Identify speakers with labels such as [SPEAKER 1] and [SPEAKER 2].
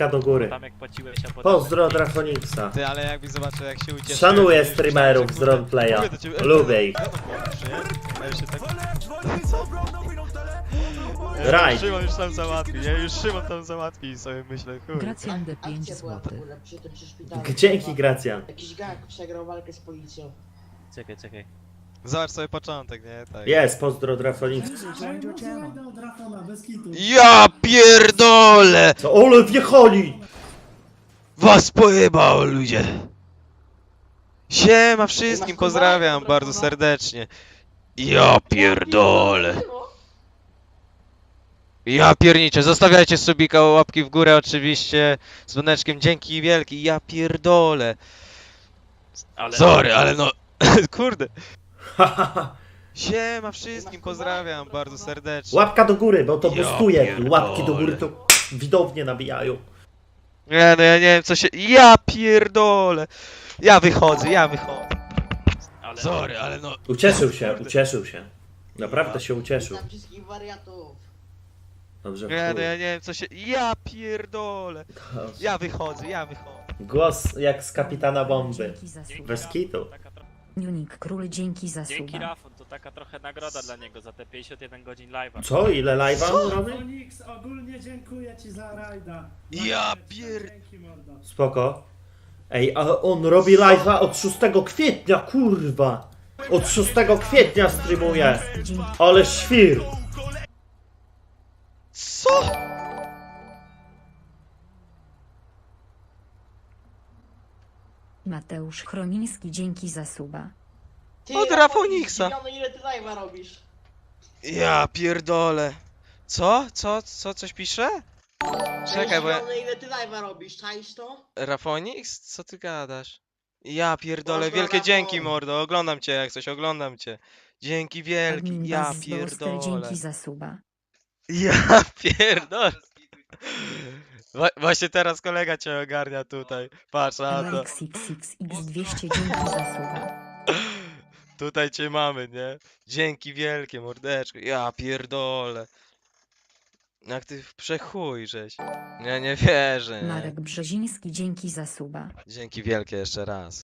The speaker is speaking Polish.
[SPEAKER 1] Łapka do góry.
[SPEAKER 2] Tam jak płaciłeś, a potem...
[SPEAKER 1] Pozdro Drafoniksa.
[SPEAKER 3] Ty, ale jakbyś zobaczył jak się ucieszy.
[SPEAKER 1] Szanuję streamerów z roleplaya.
[SPEAKER 3] mówię do ciebie,
[SPEAKER 1] Lubię ich.
[SPEAKER 3] nie? Ja już się tak...
[SPEAKER 1] Raj.
[SPEAKER 3] Szymon już tam załatwi, nie? Już Szymon tam załatwi i sobie myślę, chuj.
[SPEAKER 4] Gracjan D5
[SPEAKER 5] Akcja była w
[SPEAKER 4] zł.
[SPEAKER 5] ogóle przy tym przy szpitalu.
[SPEAKER 1] Dzięki Gracjan.
[SPEAKER 5] Jakiś gang przegrał walkę z policją.
[SPEAKER 2] Czekaj, czekaj.
[SPEAKER 3] Zobacz sobie początek, nie? Tak.
[SPEAKER 1] Jest, pozdro Drafoniksa.
[SPEAKER 3] Ja
[SPEAKER 1] Co? Ole wjechali!
[SPEAKER 3] Was pojebało ludzie! Siema wszystkim, pozdrawiam bardzo serdecznie. Ja pierdolę. Ja pierniczę, zostawiajcie subika, łapki w górę oczywiście, z dzwoneczkiem, dzięki wielki, ja pierdolę.
[SPEAKER 2] Ale...
[SPEAKER 3] Sorry, ale no, kurde. Siema wszystkim, pozdrawiam bardzo serdecznie.
[SPEAKER 1] Łapka do góry, bo to
[SPEAKER 3] Ja
[SPEAKER 1] boostuje. Łapki do góry to widownie nabijają.
[SPEAKER 3] Nie no, ja nie wiem co się, ja pierdolę. Ja wychodzę, ja wychodzę.
[SPEAKER 2] Ale...
[SPEAKER 3] Sorry, ale no,
[SPEAKER 1] Ucieszył się, ucieszył się. Naprawdę się ucieszył.
[SPEAKER 5] Witam wszystkich wariatów.
[SPEAKER 1] Dobrze.
[SPEAKER 3] nie no, ja nie wiem co się, ja pierdolę. Ja wychodzę, ja wychodzę.
[SPEAKER 1] Głos jak z kapitana bomby. Bez kitu.
[SPEAKER 2] taka tro-
[SPEAKER 4] Unik Król, dzięki za
[SPEAKER 2] Dzięki
[SPEAKER 4] suba.
[SPEAKER 2] Rafon, to taka trochę nagroda dla niego za te 51 godzin live'a.
[SPEAKER 1] Co? Ile live'a on robi?
[SPEAKER 6] Onyx, ogólnie dziękuję ci za rajda.
[SPEAKER 3] Ja pier-
[SPEAKER 6] Dzięki mordo.
[SPEAKER 1] Spoko. Ej, a on robi live'a od 6 kwietnia, kurwa! Od 6 kwietnia streamuje.
[SPEAKER 4] Dzięki
[SPEAKER 1] Ale świr!
[SPEAKER 3] Co?
[SPEAKER 4] Mateusz Chromiński, dzięki za suba.
[SPEAKER 5] Ty,
[SPEAKER 3] Od Rafoniksa.
[SPEAKER 5] ile ty live'a robisz?
[SPEAKER 3] Ja pierdolę. Co? Co? Co? Coś pisze? Czekaj, bo ja...
[SPEAKER 5] Zdziwiony, ile ty live'a robisz, czaisz to?
[SPEAKER 3] Rafonix? Co ty gadasz? Ja pierdolę, wielkie
[SPEAKER 5] Rafał.
[SPEAKER 3] dzięki mordo, oglądam cię jak coś, oglądam cię. Dzięki wielki,
[SPEAKER 4] Admin
[SPEAKER 3] ja
[SPEAKER 4] Złoster,
[SPEAKER 3] pierdolę.
[SPEAKER 4] dzięki za suba.
[SPEAKER 3] Ja pierdolę. Wa- właśnie teraz kolega cię ogarnia tutaj. Patrz na to.
[SPEAKER 4] LXXX200, dzięki za suba.
[SPEAKER 3] Tutaj cię mamy, nie? Dzięki wielkie, mordeczko. Ja pierdolę. Jak ty w przechuj żeś. Ja nie wierzę, nie?
[SPEAKER 4] Marek Brzeziński, dzięki za suba.
[SPEAKER 3] Dzięki wielkie jeszcze raz.